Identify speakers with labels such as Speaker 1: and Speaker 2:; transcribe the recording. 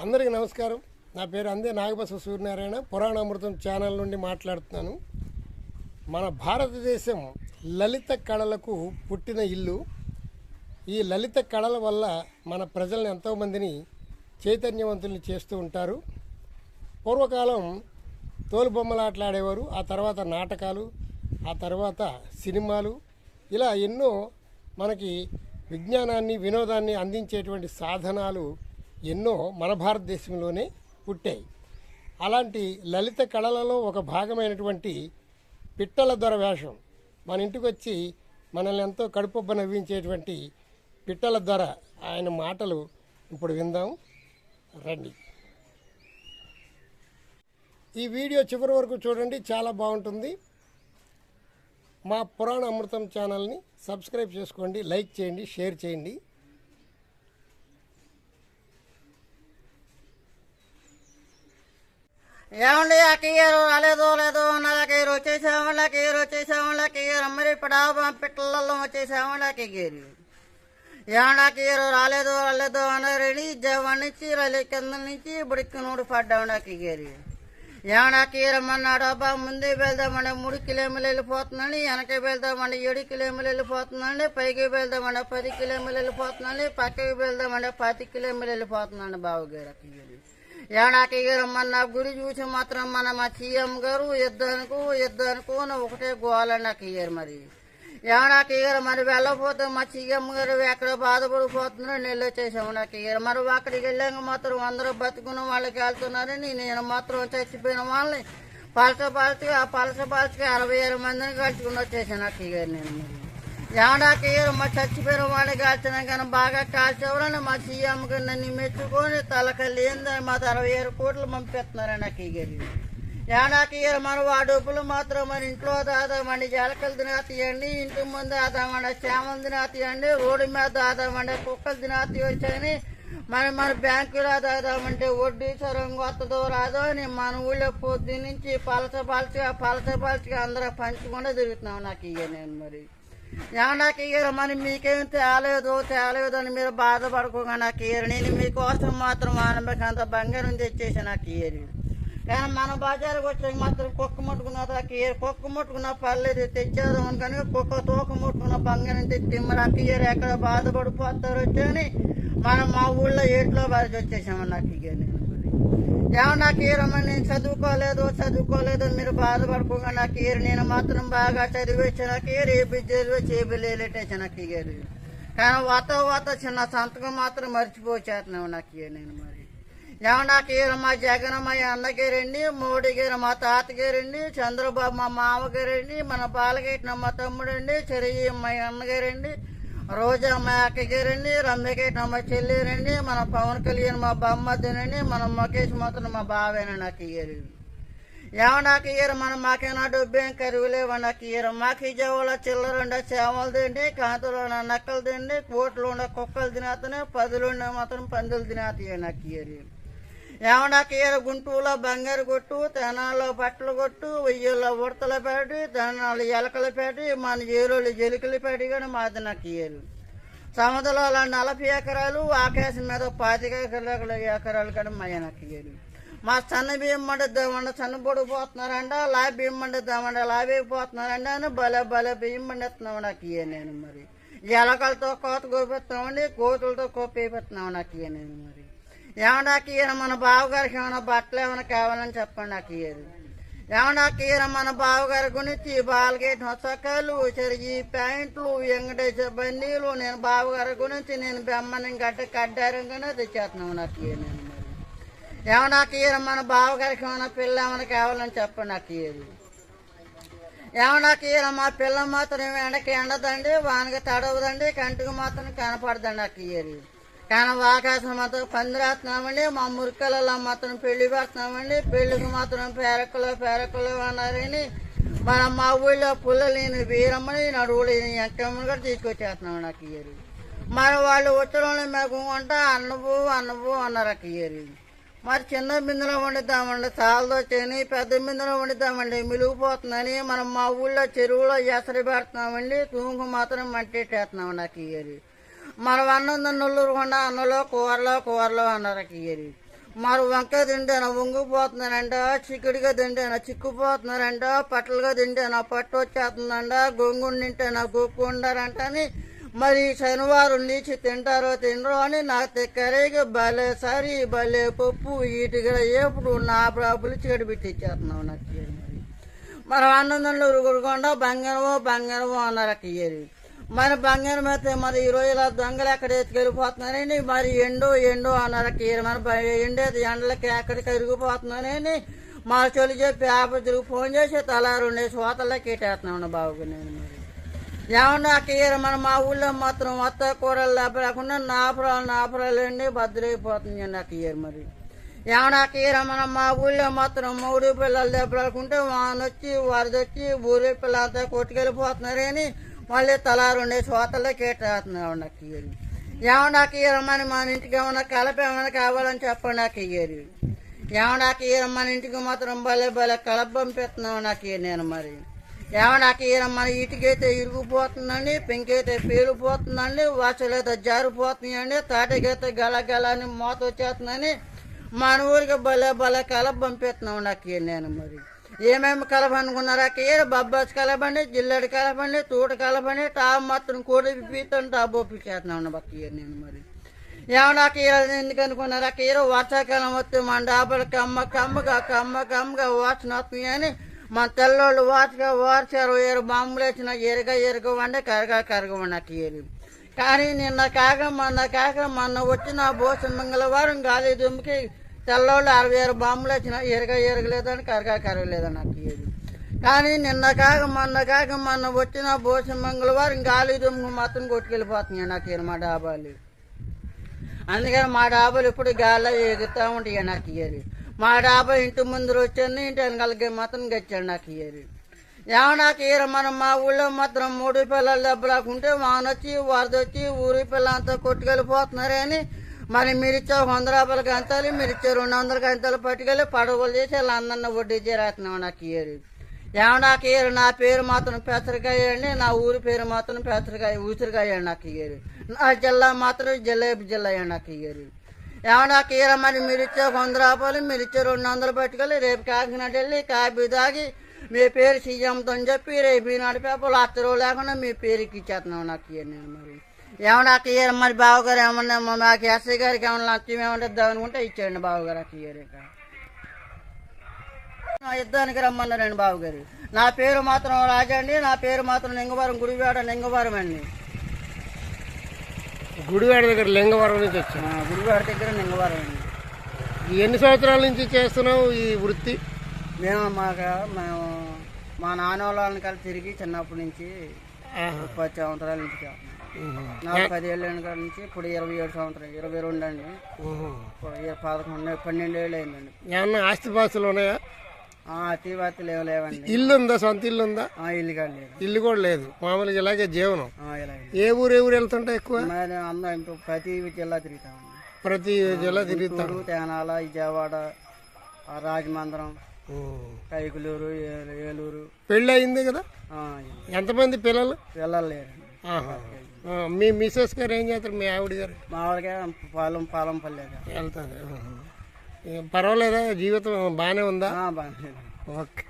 Speaker 1: అందరికీ నమస్కారం. నా పేరు అందే నాగబసు సూర్యనారాయణ. పురాణామృతం ఛానల్ నుండి మాట్లాడుతున్నాను. మన భారతదేశం లలిత కళలకు పుట్టిన ఇల్లు. ఈ లలిత కళల వల్ల మన ప్రజలను ఎంతోమందిని చైతన్యవంతుల్ని చేస్తూ ఉంటారు. పూర్వకాలం తోలుబొమ్మలాటలాడేవారు ఆ తర్వాత నాటకాలు ఆ తర్వాత సినిమాలు. ఇలా ఎన్నో మనకి విజ్ఞానాన్ని వినోదాన్ని అందించేటువంటి సాధనాలు ఎన్నో మన భారతదేశంలోనే పుట్టాయి. అలాంటి లలిత కళలలో ఒక భాగమైనటువంటి పిట్టల దొర వేషం. మన ఇంటికి వచ్చి మనల్ని ఎంతో కడుపొబ్బ నవ్వించేటువంటి పిట్టల దొర ఆయన మాటలు ఇప్పుడు విందాం. రండి. ఈ వీడియో చివరి వరకు చూడండి చాలా బాగుంటుంది. మా పురాణ అమృతం ఛానల్ని సబ్స్క్రైబ్ చేసుకోండి లైక్ చేయండి షేర్ చేయండి.
Speaker 2: ఏమండి ఆ కీయరు రాలేదో లేదో అన్నలకి వచ్చేసామండి కీయరు వచ్చేసామండి కీయరు మరి ఇప్పుడు పిట్టలలో వచ్చేసామండి కీయరు ఏమన్నా కీయరు రాలేదు రాలేదు అన్నారని జవాన్ నుంచి రైలు కింద నుంచి బుడికి నూడు పడ్డామండి కీయరు ఏమన్నా కీరమన్నాడు అబ్బా ముందే వెళ్దామండి మూడు కిలోమీటర్లు వెళ్ళిపోతుందండి వెనక వెళ్దామండి ఏడు కిలోమీటర్లు వెళ్ళిపోతుందండి పైకి వెళ్దామండి పది కిలోమీటర్లు వెళ్ళిపోతుందండి పక్కకి వెళ్దామండి పది కిలోమీటర్లు వెళ్ళిపోతుందండి బావగారు కీయరు ఏడాకి రమ్మన్న గురి చూసి మాత్రం మన మా సీఎం గారు ఇద్దనుకో యుద్ధానికి ఒకటే గోల నాకు ఇయ్యారు మరి. ఏడాకి మరి వెళ్ళకపోతే మా సీఎం గారు ఎక్కడ బాధపడిపోతున్నారో నెల్లు వచ్చేసాము నాకు ఇయ్యారు మరి అక్కడికి వెళ్ళాక మాత్రం అందరూ బతుకున్న వాళ్ళకి వెళ్తున్నారని నేను మాత్రం చచ్చిపోయిన వాళ్ళని పలస పలసగా ఆ పలస పలసగా అరవై ఆరు మందిని కలుసుకుని వచ్చేసాను నాకు ఇయ్యారు నేను. మరి ఏడాకి మా చచ్చిపోయిన వాడి కాల్చిన కానీ బాగా కాల్చేవారని మా సీఎం నన్ను మెచ్చుకొని తలక లేని మా అరవై ఏడు కోట్లు పంపిస్తున్నారని నాకు ఈ గారి ఏడాకి మన వాడుపులు మాత్రం మన ఇంట్లో దాదామండి జలకలు తినాతీయండి ఇంటి ముందు ఆదామండి చేమలు తినాతీయండి రోడ్డు మీద దాదామండి కుక్కలు తినేతీయొచ్చని మన మన బ్యాంకులో దాదామంటే వడ్డీ సరం వస్తుందో రాదో అని మన ఊళ్ళో పొద్దు నుంచి పలస పలచగా పలచ పలచగా అందరూ పంచకుండా తిరుగుతున్నాం నాకు ఇక నేను మరి. నాకు ఇయ్యరు మీకేం తేలేదు తేలేదు అని మీరు బాధపడుకోగా నాకు ఇయ్యరు నేను మీకోసం మాత్రం ఆనబకి అంత బంగారం తెచ్చేసి నాకు ఇయ్యరు కానీ మన బజార్కి వచ్చాక మాత్రం కుక్క ముట్టుకున్న నాకు ఇయ్యరు కుక్క ముట్టుకున్న పర్లేదు తెచ్చేదాం అనుకని కుక్క తోక ముట్టుకున్న బంగారం తెచ్చి మరి నాకు ఇయ్యరు ఎక్కడ బాధపడిపోతారు వచ్చని మనం మా ఊళ్ళో ఏట్లో బాధ వచ్చేసాము నాకు ఇక ఏమో మరి నాకు ఏరమ్మా నేను చదువుకోలేదు చదువుకోలేదు మీరు బాధపడుకోగా నాకు ఏరు నేను మాత్రం బాగా చదివేసి నాకు ఏరు ఏ బిజ్జలు చేబిలేటేసి నాకు ఇగారు కానీ వాత వాత చిన్న సంతకం మాత్రం మర్చిపోచేస్తున్నావు నాకు నేను మరి. ఏమో నాకు ఈరు మా జగన్ మా అన్నగారండి మోడీ గారు మా తాతగారండి చంద్రబాబు మా మామగారండి మన బాలగేటిన మా తమ్ముడండి చెరయ్య మా అన్నగారండి రోజా మా అక్కగారండి రమ్యకేట మా చెల్లిరండి మన పవన్ కళ్యాణ్ మా బామ్మద్దనండి మన ముఖేష్ మాత్రం మా బావేనా నాకు ఇయ్యరు. ఏమో నాకు ఇయ్యరు మన మాకేనా డబ్బేం కరువులేవు నాకు ఇయ్యరు. మాకు ఇజావుల చిల్లరుండ చేమలు తిండి కాంతలో ఉన్న నక్కలు తిండి కోట్లు ఉన్న కుక్కలు తినేతనే పదులు మాత్రం పందులు తినేతాయి నాకు ఇయ్యరు. ఏమో నాకు గుంటూరులో బంగారు కొట్టు తెనాల్లో బట్టలు కొట్టు వెయ్యిలో ఉడతల పేటి తెనాలు ఎలకల పేటి మన ఏరులు జలికల పేటి కానీ మాది నాకు ఇయ్యరు సముద్రంలో అలా నలభై ఎకరాలు ఆకాశం మీద పాతిక ఎకరాలు ఎకరాలు కానీ మా నాకు ఇయ్యరు మా సన్న బియ్యం దేవండ సన్న పొడి పోతున్నారంట లా బియ్యం పండిద్దామంటే లాభే పోతున్నారంట అని భలే భలే బియ్యం పండిస్తున్నావు నాకు ఇయ్య నేను మరి. ఎలకలతో కోత కోపిస్తున్నామండి కోతులతో కోపేపిస్తున్నావు నాకు ఇయ్య నేను మరి. ఏమన్నా ఈయన మన బావగారికి ఏమైనా బట్టలు ఏమైనా కావాలని చెప్పండి నాకు ఇయ్యరు. ఏమన్నా ఈయన మన బావగారి గురించి బాల్గేట్ హొసకాలు చెరిగి ప్యాంట్లు వెంకటేశ్వర బందీలు నేను బావగారి గురించి నేను బెమ్మని గడ్డ కడ్డారంగానే తెచ్చేస్తున్నాను నాకు ఇయ్య నేను ఏమన్నా ఈయన మన బావగారికి ఏమైనా పిల్ల ఏమైనా కావాలని చెప్పండి నాకు ఇయ్యరు. ఏమన్నా ఈయన మా పిల్ల మాత్రం ఎండకి ఎండదండి వానకి తడవదండి కంటికి మాత్రం కనపడదండి నాకు ఇయ్యరు. కానీ ఆకాశం మాత్రం పందిరేస్తున్నామండి మా మురికలలో మాత్రం పెళ్ళి పెడుతున్నామండి పెళ్ళికి మాత్రం పేరక్కలు పేరక్కలు అన్నారని. మన మా ఊళ్ళో పుల్లలేని వీరమ్మని నడువులేని ఎంకమ్మని కూడా తీసుకొచ్చేస్తున్నాం నాకు ఇయ్యరు మరి వాళ్ళు ఉత్తరంలో మేము కొంటా అన్నబు అన్నబు అన్నారు అక్క ఇయ్యరు మరి చిన్న బిందులో వండుతామండి చాలదో చేయని పెద్ద బిందులో వండుతామండి మిలిగిపోతుందని మనం మా ఊళ్ళో చెరువులో ఎసరి పెడుతున్నామండి. తూంగు మాత్రం మంటెట్టేస్తున్నాం నాకు ఇయ్యరు మనం అన్నం నుల్లూరు కొండ కూరలో కూరలో అన్నారు ఇయ్యరు మరి వంకాయ తింటాను వంగిపోతున్నానంట చిక్కుడుగా తింటాను చిక్కుపోతున్నారంట పట్టలుగా తింటాను పట్టు వచ్చేస్తుందంట గొంగుడు తింటాను గొక్కు ఉండారంట అని మరి శనివారం నీచి తింటారో తినరో అని నాకు తెక్కరేగా భలే సరి భలే పప్పు వీటికి ఎప్పుడు నా ప్రాపులు చెడు పెట్టిచ్చేస్తున్నావు నాకు మరి. అన్నదండలు ఆనందంలో ఉరుగుడుకుండా బంగారమో బంగారమో అన్నారు అక్కయ్యేది మరి బంగారం అయితే మరి ఈ రోజు ఇలా దొంగలు ఎక్కడ ఎత్తుకెళ్ళిపోతున్నానని మరి ఎండో ఎండో అన్నారు అక్కయ్యేది మరి ఎండేది ఎండలకి ఎక్కడికి ఎరిగిపోతున్నానని మా చెల్లి చెప్పి ఆపత్రికి ఫోన్ చేసి తలా రెండే సోతలకి ఎట్టేస్తున్నాను బాబు నేను మరి. ఏమన్నా కీర మన మా ఊళ్ళో మాత్రం మొత్త కూరలు లేకుండా నాపురాలు నాపురాలు అండి భద్రైపోతుంది అండి అక్కయ్యారు మరి. ఏమన్నా కీర మన మా ఊళ్ళో మాత్రం మూడు పిల్లలు దెబ్బలాడుకుంటే వానొచ్చి వరదొచ్చి ఊరి పిల్లలంతా కొట్టుకెళ్ళిపోతున్నారని మళ్ళీ తలా రెండే సోతల్లో కేటేస్తున్నారు అక్కయ్యారు ఏమన్నా అక్కయ్యారు మన మన ఇంటికి ఏమన్నా కలప ఏమైనా కావాలని చెప్పండి నాకు ఇయ్యరు. అక్కయ్యారు మన ఇంటికి మాత్రం భలే భలే కలప పంపిస్తున్నావు నాకు నేను మరి. ఏమన్నాక ఈయన మన ఇటుకైతే ఇరిగిపోతుందండి పెంకైతే పేలిపోతుందండి వాసులైతే జారిపోతున్నాయండి తాటకైతే గల అని మోత వచ్చేస్తుందని మన ఊరికి భలే భలే కలప పంపిస్తున్నాం నాకు నేను మరి. ఏమేమి కలపనుకున్నారా కేర బబ్బాస్ కలపండి జిల్లడి కలపండి తోట కలపండి టాప్ మాత్రం కూడా పీతని టాప్ ఉన్న అక్క నేను మరి. ఏమన్నా కీర ఎందుకు అనుకున్నారా? కీర వర్షాకాలం వస్తే మన డాబలు కమ్మ కమ్మగా కమ్మ కమ్మగా వాసన వస్తుంది అని మన తెల్లోళ్ళు వాచగా వార్చారు ఏరు బాంబులు వేసిన ఎరగ ఎరగ వండే కరగ కరగ నాకు కానీ నిన్న కాక మొన్న కాక మొన్న వచ్చిన భోజన మంగళవారం గాలి దుమ్మికి తెల్లోళ్ళు అరవై ఆరు బాంబులు వచ్చిన ఎరగ ఎరగలేదని కరగా కరగలేదని నాకు ఏరు కానీ నిన్న కాక మొన్న కాక మొన్న వచ్చిన భోజన మంగళవారం గాలి దుమ్ము మాత్రం కొట్టుకెళ్ళిపోతున్నాయి నాకు మా డాబాలు. అందుకని మా డాబాలు ఇప్పుడు గాలి ఎగుతూ ఉంటాయి నాకు ఇయ్యరు మా డాబా ఇంటి ముందు వచ్చాను ఇంటి వెనకాలకి మాత్రం గచ్చాడు నాకు ఇయ్యరు ఏమో నాకు ఇయ్యరు మనం మా ఊళ్ళో మాత్రం మూడు పిల్లలు దెబ్బలాకుంటే వానొచ్చి వరద వచ్చి ఊరి పిల్లలంతా కొట్టుకెళ్ళిపోతున్నారని మరి మీరు ఇచ్చే వంద రూపాయలు గంతాలు మీరు ఇచ్చే రెండు వందల గంతాలు పట్టుకెళ్ళి పడవలు చేసి వాళ్ళ అందరిని వడ్డీ చేరేస్తున్నాం నాకు ఇయ్యరు ఏమన్నా నాకు నా పేరు మాత్రం పెసరకాయ అండి నా ఊరి పేరు మాత్రం పెసరకాయ ఉసిరికాయ నాకు ఇయ్యరు నా జిల్లా మాత్రం జిలేబీ జిల్లా నాకు ఇయ్యరు ఏమన్నా కీర మరి మీరు ఇచ్చే వంద రూపాయలు మీరు ఇచ్చే రెండు వందలు పట్టుకెళ్ళి రేపు కాకినాడ వెళ్ళి కాపీ తాగి మీ పేరు సీఎంతో అని చెప్పి రేపు ఈనాడు పేపర్లు అత్తరు లేకుండా మీ పేరుకి ఇచ్చేస్తున్నాం నాకు ఇయ్య నేను మరి. ఏమన్నా కీర మరి బావగారు ఏమన్నా మాకు ఎస్ఐ గారికి ఏమన్నా లక్ష్యం ఏమన్నా ఇద్దాం అనుకుంటే ఇచ్చేయండి బావగారు ఆ కీర ఇక. నా యుద్ధానికి రమ్మన్నారండి బావగారు. నా పేరు మాత్రం రాజా అండి నా పేరు మాత్రం లింగవరం గుడివాడ లింగవరం అండి.
Speaker 1: గుడివాడ దగ్గర లింగవరం నుంచి వచ్చాను
Speaker 2: ఆ, గుడివాడ దగ్గర లింగవరం అండి.
Speaker 1: ఎన్ని సంవత్సరాల నుంచి చేస్తున్నావు ఈ వృత్తి?
Speaker 2: మేము మాకు మేము మా నాన్న వాళ్ళని కలిసి తిరిగి చిన్నప్పటి నుంచి
Speaker 1: ఆహా.
Speaker 2: పది సంవత్సరాల నుంచి చేస్తున్నాం. నాకు పదేళ్ళ కాడ నుంచి ఇప్పుడు ఇరవై ఏడు సంవత్సరాలు ఇరవై రెండు అండి. పదకొండు పన్నెండు ఏళ్ళు అయిందండి.
Speaker 1: ఏమన్నా ఆస్తిపాస్తులు ఉన్నాయా?
Speaker 2: ఆ, అతివాతి లేవు లేవండి.
Speaker 1: ఇల్లు ఉందా? సొంత ఇల్లు ఉందా?
Speaker 2: ఆ, ఇల్లు కాదు లేదు.
Speaker 1: ఇల్లు కూడా లేదు. మామూలుగా ఇలాగే జీవనం. ఏ ఊరు ఏ ఊరు వెళ్తుంటా ఎక్కువ?
Speaker 2: అందరం ప్రతి జిల్లా తిరుగుతామండి.
Speaker 1: ప్రతి జిల్లా తిరుగుతాం.
Speaker 2: తేనాల విజయవాడ రాజమండ్రం. కైకులూరు ఏలూరు.
Speaker 1: పెళ్ళి అయింది కదా? ఎంతమంది పిల్లలు?
Speaker 2: వెళ్ళలేరండి
Speaker 1: ఆహా. మీ మిసెస్ గారు ఏం చేస్తారు? మీ ఆవిడ గారు?
Speaker 2: మామూలుగా పాలెం పాలెం పల్లెగా
Speaker 1: వెళ్తారు. పర్వాలేదా? జీవితం బాగానే ఉందా?
Speaker 2: బాగానే
Speaker 1: ఓకే.